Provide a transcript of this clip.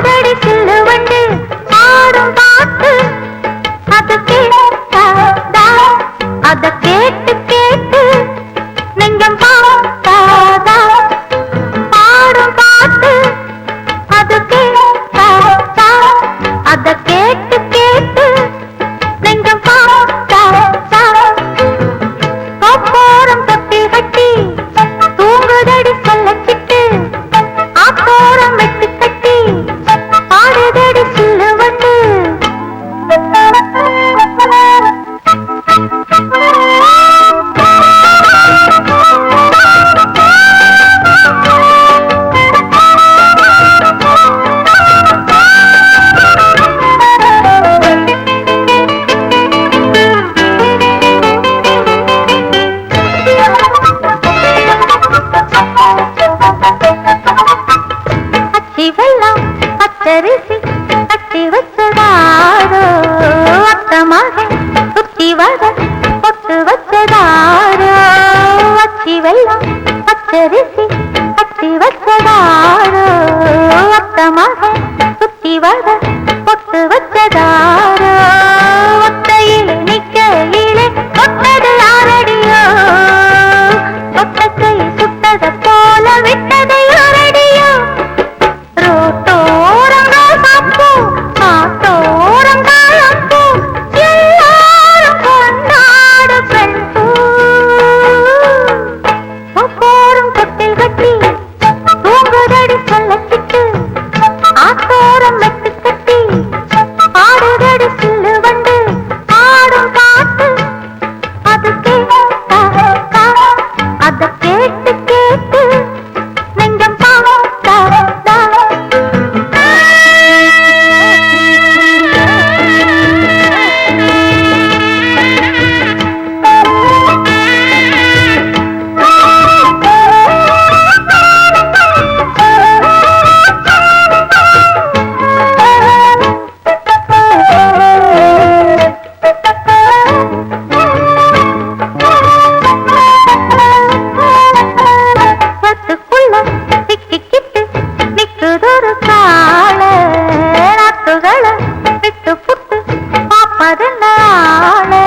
காதடி சில்லு வண்டு ஆடும் பாட்டு அத கேட்டு கேட்டு நெஞ்சம் Bye. பதினால